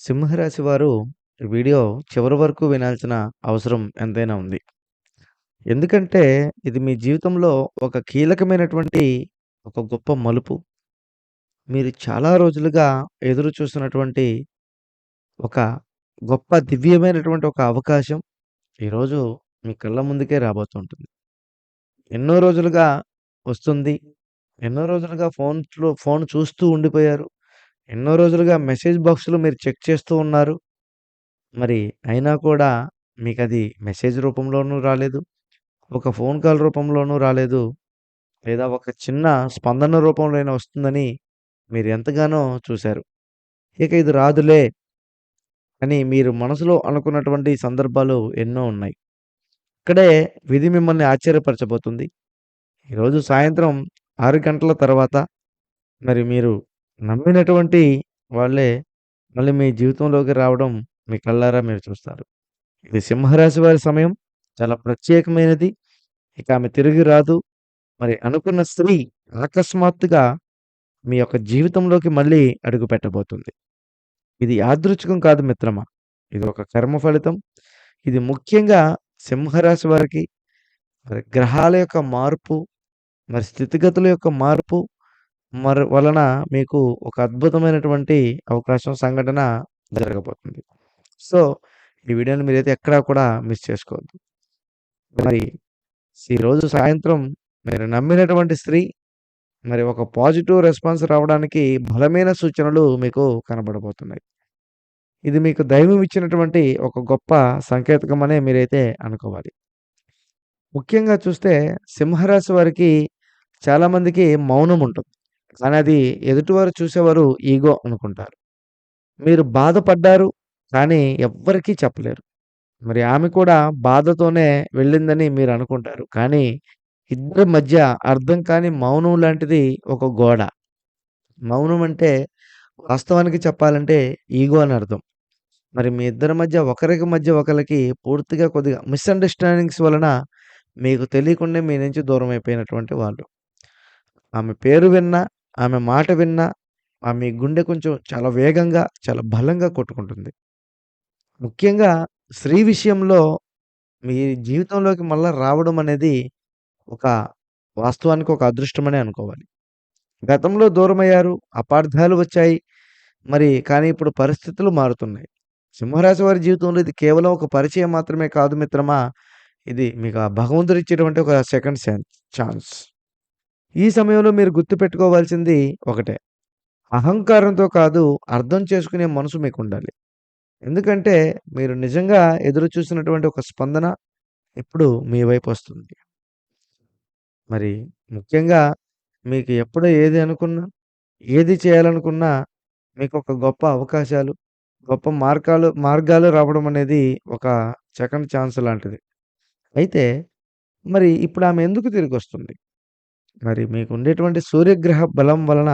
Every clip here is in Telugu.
సింహరాశి వారు వీడియో చివరి వరకు వినాల్సిన అవసరం ఎంతైనా ఉంది. ఎందుకంటే ఇది మీ జీవితంలో ఒక కీలకమైనటువంటి ఒక గొప్ప మలుపు. మీరు చాలా రోజులుగా ఎదురు చూస్తున్నటువంటి ఒక గొప్ప దివ్యమైనటువంటి ఒక అవకాశం ఈరోజు మీ కళ్ళ ముందుకే రాబోతుంటుంది. ఎన్నో రోజులుగా వస్తుంది. ఎన్నో రోజులుగా ఫోన్లో ఫోన్ చూస్తూ ఉండిపోయారు. ఎన్నో రోజులుగా మెసేజ్ బాక్స్‌లో మీరు చెక్ చేస్తూ ఉన్నారు. మరి అయినా కూడా మీకు అది మెసేజ్ రూపంలోనూ రాలేదు. ఒక ఫోన్ కాల్ రూపంలోనూ రాలేదు. లేదా ఒక చిన్న స్పందన రూపంలో అయినా వస్తుందని మీరు ఎంతగానో చూశారు ఇక ఇది రాదులే అని మీరు మనసులో అనుకున్నటువంటి సందర్భాలు ఎన్నో ఉన్నాయి. ఇక్కడే విధి మిమ్మల్ని ఆశ్చర్యపరచబోతుంది. ఈరోజు సాయంత్రం ఆరు గంటల తర్వాత మరి మీరు నమ్మినటువంటి వాళ్ళే మళ్ళీ మీ జీవితంలోకి రావడం మీ కళ్ళారా మీరు చూస్తారు. ఇది సింహరాశి వారి సమయం చాలా ప్రత్యేకమైనది. ఇక ఆమె తిరిగి రాదు. మరి అనుకున్న స్త్రీ అకస్మాత్తుగా మీ యొక్క జీవితంలోకి మళ్ళీ అడుగుపెట్టబోతుంది. ఇది యాదృచ్ఛికం కాదు మిత్రమా. ఇది ఒక కర్మ ఫలితం. ఇది ముఖ్యంగా సింహరాశి వారికి మరి గ్రహాల యొక్క మార్పు, మరి స్థితిగతుల యొక్క మార్పు మరి వలన మీకు ఒక అద్భుతమైనటువంటి అవకాశం, సంఘటన జరగబోతుంది. సో, ఈ వీడియోని మీరైతే ఎక్కడా కూడా మిస్ చేసుకోవద్దు. మరి ఈరోజు సాయంత్రం మీరు నమ్మినటువంటి స్త్రీ మరి ఒక పాజిటివ్ రెస్పాన్స్ రావడానికి బలమైన సూచనలు మీకు కనబడబోతున్నాయి. ఇది మీకు దైవం ఇచ్చినటువంటి ఒక గొప్ప సంకేతకం అనే మీరైతే అనుకోవాలి. ముఖ్యంగా చూస్తే సింహరాశి వారికి చాలామందికి మౌనం ఉంటుంది. కానీ అది ఎదుటివారు చూసేవారు ఈగో అనుకుంటారు. మీరు బాధపడ్డారు కానీ ఎవ్వరికీ చెప్పలేరు. మరి ఆమె కూడా బాధతోనే వెళ్ళిందని మీరు అనుకుంటారు. కానీ ఇద్దరి మధ్య అర్థం కాని మౌనం లాంటిది ఒక గోడ. మౌనం అంటే వాస్తవానికి చెప్పాలంటే ఈగో అని అర్థం. మరి మీ ఇద్దరి మధ్య ఒకరికి మధ్య ఒకరికి పూర్తిగా కొద్దిగా మిస్‌అండర్‌స్టాండింగ్స్ వలన మీకు తెలియకుండా మీ నుంచి దూరం అయిపోయినటువంటి వాళ్ళు. ఆమె పేరు విన్నా, ఆమె మాట విన్నా ఆమె గుండె కొంచెం చాలా వేగంగా, చాలా బలంగా కొట్టుకుంటుంది. ముఖ్యంగా స్త్రీ విషయంలో మీ జీవితంలోకి మళ్ళా రావడం అనేది ఒక వాస్తవానికి ఒక అదృష్టమనే అనుకోవాలి. గతంలో దూరమయ్యారు. అపార్థాలు వచ్చాయి. మరి కానీ ఇప్పుడు పరిస్థితులు మారుతున్నాయి. సింహరాశి వారి జీవితంలో ఇది కేవలం ఒక పరిచయం మాత్రమే కాదు మిత్రమా. ఇది మీకు ఆ భగవంతుడు ఇచ్చేటువంటి ఒక సెకండ్ ఛాన్స్. ఈ సమయంలో మీరు గుర్తుపెట్టుకోవాల్సింది ఒకటే. అహంకారంతో కాదు అర్థం చేసుకునే మనసు మీకు ఉండాలి ఎందుకంటే మీరు నిజంగా ఎదురు చూసినటువంటి ఒక స్పందన ఇప్పుడు మీ వైపు వస్తుంది మరి ముఖ్యంగా మీకు ఎప్పుడు ఏది అనుకున్నా, ఏది చేయాలనుకున్నా మీకు ఒక గొప్ప అవకాశాలు, గొప్ప మార్గాలు మార్గాలు రావడం అనేది ఒక సెకండ్ ఛాన్స్ లాంటిది. అయితే మరి ఇప్పుడు ఆమె ఎందుకు తిరిగి వస్తుంది మరి మీకు ఉండేటువంటి సూర్యగ్రహ బలం వలన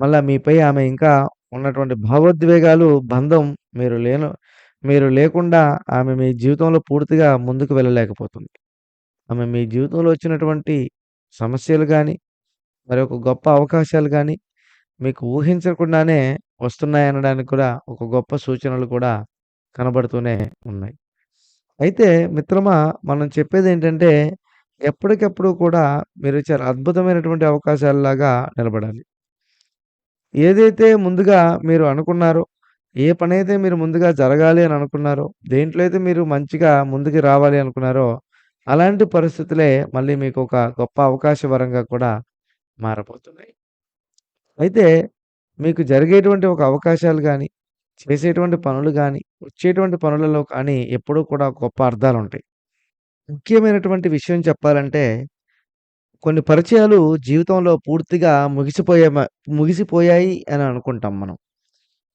మళ్ళా మీపై ఆమె ఇంకా ఉన్నటువంటి భావోద్వేగాలు, బంధం మీరు లేను మీరు లేకుండా ఆమె మీ జీవితంలో పూర్తిగా ముందుకు వెళ్ళలేకపోతుంది. ఆమె మీ జీవితంలో వచ్చినటువంటి సమస్యలు కానీ మరి ఒక గొప్ప అవకాశాలు కానీ మీకు ఊహించకుండానే వస్తున్నాయనడానికి కూడా ఒక గొప్ప సూచనలు కూడా కనబడుతూనే ఉన్నాయి. అయితే మిత్రమా మనం చెప్పేది ఏంటంటే ఎప్పటికప్పుడు కూడా మీరు చాలా అద్భుతమైనటువంటి అవకాశాలలాగా నిలబడాలి. ఏదైతే ముందుగా మీరు అనుకున్నారో, ఏ పనైతే మీరు ముందుగా జరగాలి అని అనుకున్నారో, దేంట్లో అయితే మీరు మంచిగా ముందుకు రావాలి అనుకున్నారో, అలాంటి పరిస్థితులే మళ్ళీ మీకు ఒక గొప్ప అవకాశవరంగా కూడా మారబోతున్నాయి. అయితే మీకు జరిగేటువంటి ఒక అవకాశాలు కానీ చేసేటువంటి పనులు కానీ వచ్చేటువంటి పనులలో కానీ ఎప్పుడూ కూడా గొప్ప అర్థాలు ఉంటాయి ముఖ్యమైనటువంటి విషయం చెప్పాలంటే కొన్ని పరిచయాలు జీవితంలో పూర్తిగా ముగిసిపోయే మ ముగిసిపోయాయి అని అనుకుంటాం మనం.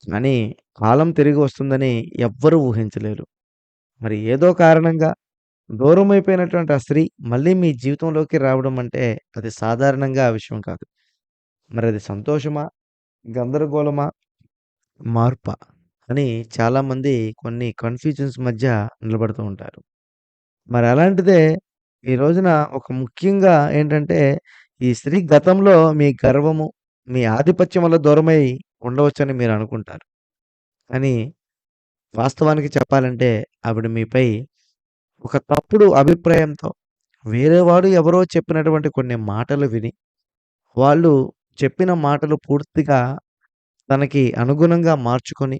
కానీ కాలం తిరిగి వస్తుందని ఎవ్వరూ ఊహించలేరు. మరి ఏదో కారణంగా దూరమైపోయినటువంటి ఆ స్త్రీ మళ్ళీ మీ జీవితంలోకి రావడం అంటే అది సాధారణంగా ఆ విషయం కాదు. మరది సంతోషమా? గందరగోళమా? మార్పా? అని చాలామంది కొన్ని కన్‌ఫ్యూజన్స్ మధ్య నిలబడుతూ ఉంటారు. మరి అలాంటిదే ఈ రోజున ఒక ముఖ్యంగా ఏంటంటే ఈ స్త్రీ గతంలో మీ గర్వము, మీ ఆధిపత్యం వల్ల దూరమై ఉండవచ్చని మీరు అనుకుంటారు. అని వాస్తవానికి చెప్పాలంటే ఆవిడ మీపై ఒక తప్పుడు అభిప్రాయంతో వేరేవాడు ఎవరో చెప్పినటువంటి కొన్ని మాటలు విని, వాళ్ళు చెప్పిన మాటలు పూర్తిగా తనకి అనుగుణంగా మార్చుకొని,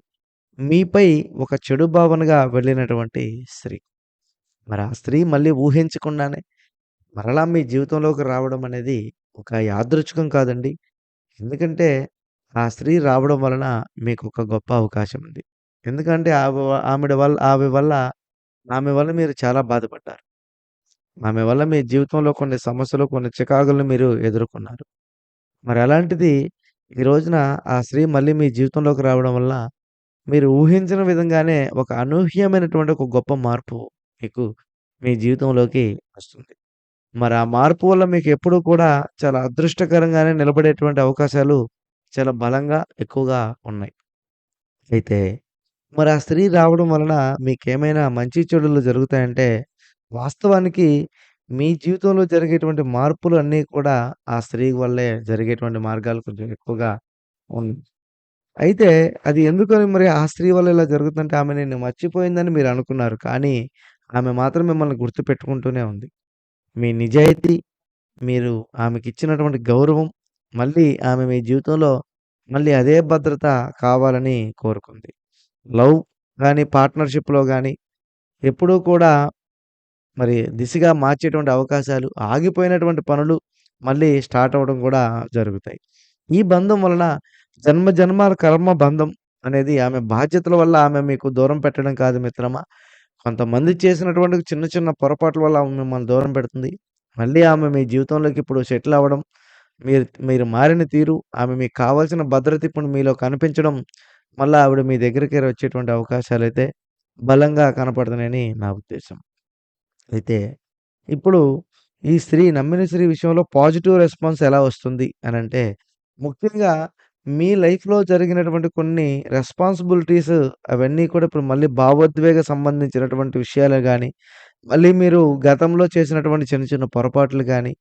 మీపై ఒక చెడు భావనగా వెళ్ళినటువంటి స్త్రీ. మరి ఆ స్త్రీ మళ్ళీ ఊహించకుండానే మరలా మీ జీవితంలోకి రావడం అనేది ఒక యాదృచ్ఛికం కాదండి. ఎందుకంటే ఆ స్త్రీ రావడం వలన మీకొక గొప్ప అవకాశం ఉంది. ఎందుకంటే ఆవ ఆమెడ వల్ల ఆమె వల్ల ఆమె వల్ల మీరు చాలా బాధపడ్డారు. ఆమె వల్ల మీ జీవితంలో కొన్ని సమస్యలు, కొన్ని చికాకులను మీరు ఎదుర్కొన్నారు. మరి అలాంటిది ఈ రోజున ఆ స్త్రీ మళ్ళీ మీ జీవితంలోకి రావడం వల్ల మీరు ఊహించిన విధంగానే ఒక అనూహ్యమైనటువంటి ఒక గొప్ప మార్పు మీకు మీ జీవితంలోకి వస్తుంది. మరి ఆ మార్పు వల్ల మీకు ఎప్పుడూ కూడా చాలా అదృష్టకరంగానే నిలబడేటువంటి అవకాశాలు చాలా బలంగా, ఎక్కువగా ఉన్నాయి. అయితే మరి ఆ స్త్రీ రావడం వలన మీకేమైనా మంచి చెడులు జరుగుతాయంటే, వాస్తవానికి మీ జీవితంలో జరిగేటువంటి మార్పులు అన్నీ కూడా ఆ స్త్రీ వల్లే జరిగేటువంటి మార్గాలు కొంచెం ఎక్కువగా ఉన్నాయి. అయితే అది ఎందుకని మరి ఆ స్త్రీ వల్ల ఇలా జరుగుతుందంటే ఆమె నిన్ను మర్చిపోయిందని మీరు అనుకున్నారు. కానీ ఆమె మాత్రం మిమ్మల్ని గుర్తుపెట్టుకుంటూనే ఉంది. మీ నిజాయితీ, మీరు ఆమెకిచ్చినటువంటి గౌరవం, మళ్ళీ ఆమె మీ జీవితంలో మళ్ళీ అదే భద్రత కావాలని కోరుకుంది. లవ్ గాని, పార్ట్నర్‌షిప్‌లో గాని ఎప్పుడూ కూడా మరి దిశగా మార్చేటువంటి అవకాశాలు, ఆగిపోయినటువంటి పనులు మళ్ళీ స్టార్ట్ అవ్వడం కూడా జరుగుతాయి. ఈ బంధం వలన జన్మ జన్మాల కర్మ బంధం అనేది ఆమె బాధ్యతల వల్ల ఆమె మీకు దూరం పెట్టడం కాదు మిత్రమా. కొంతమంది చేసినటువంటి చిన్న చిన్న పొరపాట్ల వల్ల ఆమె మిమ్మల్ని దూరం పెడుతుంది. మళ్ళీ ఆమె మీ జీవితంలోకి ఇప్పుడు సెటిల్ అవ్వడం, మీరు మీరు మారిన తీరు, ఆమె మీకు కావాల్సిన భద్రత ఇప్పుడు మీలో కనిపించడం, మళ్ళీ ఆవిడ మీ దగ్గరికి వచ్చేటువంటి అవకాశాలు అయితే బలంగా కనపడుతున్నాయని నా ఉద్దేశం. అయితే ఇప్పుడు ఈ స్త్రీ నమ్మిన స్త్రీ విషయంలో పాజిటివ్ రెస్పాన్స్ ఎలా వస్తుంది అని అంటే ముఖ్యంగా మీ లైఫ్‌లో జరిగినటువంటి కొన్ని రెస్పాన్సిబిలిటీస్ అవన్నీ కూడా ఇప్పుడు మళ్ళీ భావోద్వేగ సంబంధించినటువంటి విషయాలే గాని, మళ్ళీ మీరు గతంలో చేసినటువంటి చిన్న చిన్న పొరపాట్లు గాని,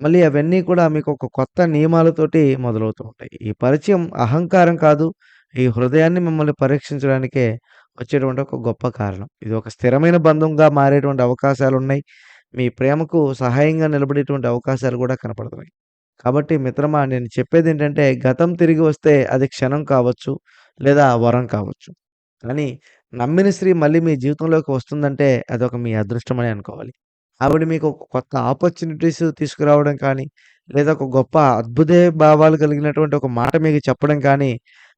మళ్ళీ అవన్నీ కూడా మీకు ఒక కొత్త నియమాలతోటి మొదలవుతూ ఉంటాయి. ఈ పరిచయం అహంకారం కాదు. ఈ హృదయాన్ని మిమ్మల్ని పరీక్షించడానికే వచ్చేటువంటి ఒక గొప్ప కారణం. ఇది ఒక స్థిరమైన బంధంగా మారేటువంటి అవకాశాలున్నాయి. మీ ప్రేమకు సహాయంగా నిలబడేటువంటి అవకాశాలు కూడా కనపడుతున్నాయి. కాబట్టి మిత్రమా నేను చెప్పేది ఏంటంటే గతం తిరిగి వస్తే అది క్షణం కావచ్చు, లేదా వరం కావచ్చు. కానీ నమ్మిన స్త్రీ మళ్ళీ మీ జీవితంలోకి వస్తుందంటే అదొక మీ అదృష్టమనే అనుకోవాలి. ఆవిడ మీకు ఒక కొత్త ఆపర్చునిటీస్ తీసుకురావడం కానీ, లేదా ఒక గొప్ప అద్భుత భావాలు కలిగినటువంటి ఒక మాట మీకు చెప్పడం కానీ,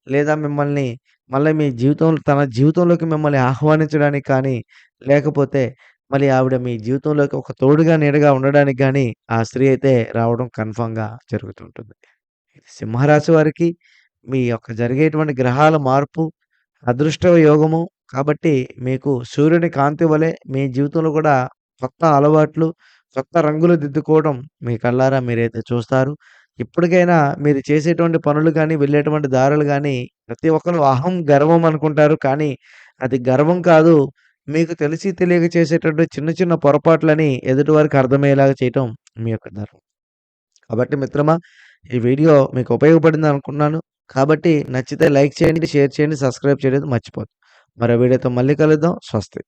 లేదా మిమ్మల్ని మళ్ళీ మీ జీవితంలో తన జీవితంలోకి మిమ్మల్ని ఆహ్వానించడానికి కానీ, లేకపోతే మళ్ళీ ఆవిడ మీ జీవితంలోకి ఒక తోడుగా, నీడగా ఉండడానికి కానీ ఆ స్త్రీ అయితే రావడం కన్ఫర్మ్‌గా జరుగుతుంటుంది. సింహరాశి వారికి మీ యొక్క జరిగేటువంటి గ్రహాల మార్పు, అదృష్ట యోగము కాబట్టి మీకు సూర్యుని కాంతి వలె మీ జీవితంలో కూడా కొత్త అలవాట్లు, కొత్త రంగులు దిద్దుకోవడం మీ కళ్ళారా మీరైతే చూస్తారు. ఇప్పటికైనా మీరు చేసేటువంటి పనులు కానీ వెళ్ళేటువంటి దారులు కానీ ప్రతి ఒక్కరు అహం, గర్వం అనుకుంటారు. కానీ అది గర్వం కాదు. మీకు తెలిసి తెలియక చేసేటటువంటి చిన్న చిన్న పొరపాట్లని ఎదుటివారికి అర్థమయ్యేలాగా చేయటం మీ యొక్క ధర్మం. కాబట్టి మిత్రమా ఈ వీడియో మీకు ఉపయోగపడిందని అనుకున్నాను. కాబట్టి నచ్చితే లైక్ చేయండి, షేర్ చేయండి, సబ్స్క్రైబ్ చేయడం మర్చిపోదు మరో వీడియోతో మళ్ళీ కలుద్దాం. స్వస్తి.